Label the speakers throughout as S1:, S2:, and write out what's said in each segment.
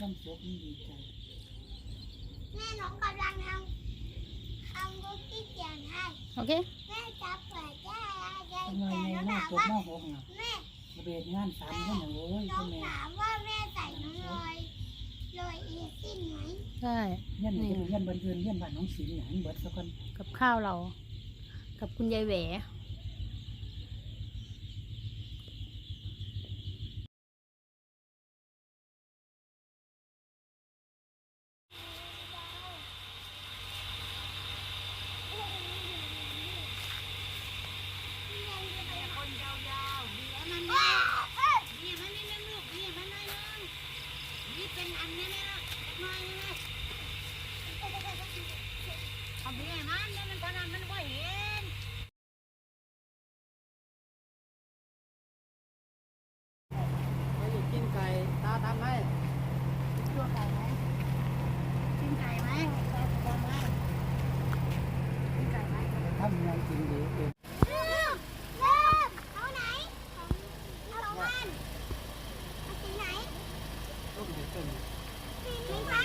S1: ต้องจบนี่ดีใจ
S2: แม่น้องกำลังทำทำคุกกี้เขียนให้
S3: โอเค
S2: แม่จะเปิดได้ยาย
S1: ทำไม
S2: แต่
S1: ใน
S2: น้อง
S1: หน้า
S2: ถาม
S1: จบ
S2: ว่า
S1: หน้าหกน่ะ
S2: แม่
S1: ระเบียดงานสามคนน่ะโอ้ย
S2: น้อ
S1: พ่องแม่
S2: ถามว่าแม่ใส่น้องลอยลอยอีสิ้นไหม
S3: ใช่
S1: เงี้ยนนี่เงี้ยนบนเรือนเงี้ยนบ้านน้องสิงห์น่ะมันเบิดสักคน
S3: กับข้าวเรา กับคุณยายแหว
S2: คนยาวๆเดี๋ยวมันนี่นี่มันนี่นึงลูกนี่มันนี่นึงนี่เป็นอันนี้นะมานี่นะเอาเบี้ยมันเดี๋ยวมันพนันมันบ่เห็น
S1: ไม่ได้กินไก่ตาทำให้
S2: ตัวไก่ไหมกินไก่ไหมไก่ไหมกินไก่ ไหม
S1: ทำยังกินดีเอง
S2: เริ่มเริ่มเอาไหนเอาสองอันเอาสีไหน
S1: ลูกเด็กเป็น
S2: สีไม่ใช่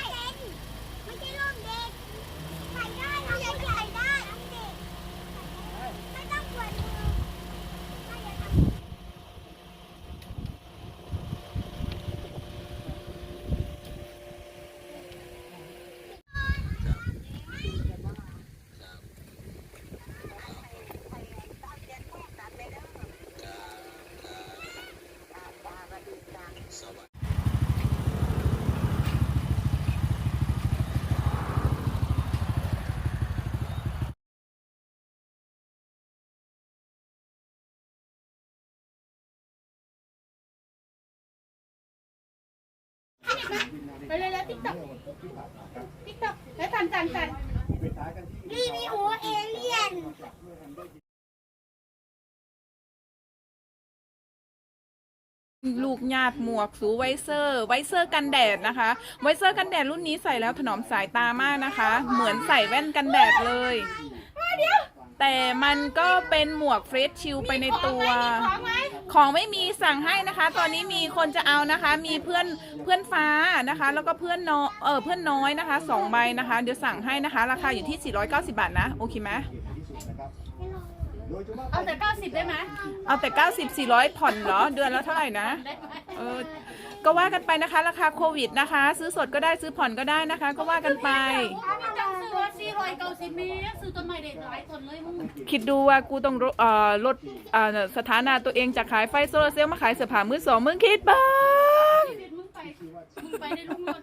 S2: ไม่ใช่ร่มเด็กใส่ได้เราใหญ่ใส่ได้ร่มเด็กไม่ต้องปวดมือไม่อยากทำ
S3: ไปเลยแล้วติ๊กต็อกติ๊กต็อกแล้วสั่นสั่นสั่น
S2: รีวิวเอเลี่ยน
S4: ลูกหยาดหมวกสูไวเซอร์ไวเซอร์กันแดดนะคะ ไวเซอร์กันแดดรุ่นนี้ใส่แล้วถนอมสายตามากนะคะ เหมือนใส่แว่นกันแดดเลย แต่มันก็เป็นหมวกเฟรชชิลไปในตัว ของไม่มีสั่งให้นะคะ ตอนนี้มีคนจะเอานะคะ มีเพื่อนเพื่อนฟ้านะคะ แล้วก็เพื่อนน้อยเออเพื่อนน้อยนะคะสองใบนะคะ เดี๋ยวสั่งให้นะคะ ราคาอยู่ที่ 490 บาทนะ โอเคไหม
S3: เอาแต่เก้าสิบได้ไหม
S4: เอาแต่ 90 400 ผ่อนเหรอ เดือนละเท่าไหร่นะเออก็ว่ากันไปนะคะ ราคาโควิดนะคะ ซื้อสดก็ได้ซื้อผ่อนก็ได้นะคะ ก็ว่ากันไปคิดดูว่ากูต้องลดสถานะตัวเองจากขายไฟโซลาร์เซลล์มาขายเสื้อผ้ามือสองมึงคิดบ้าง
S5: มึงไปมึลุงเรื
S4: ง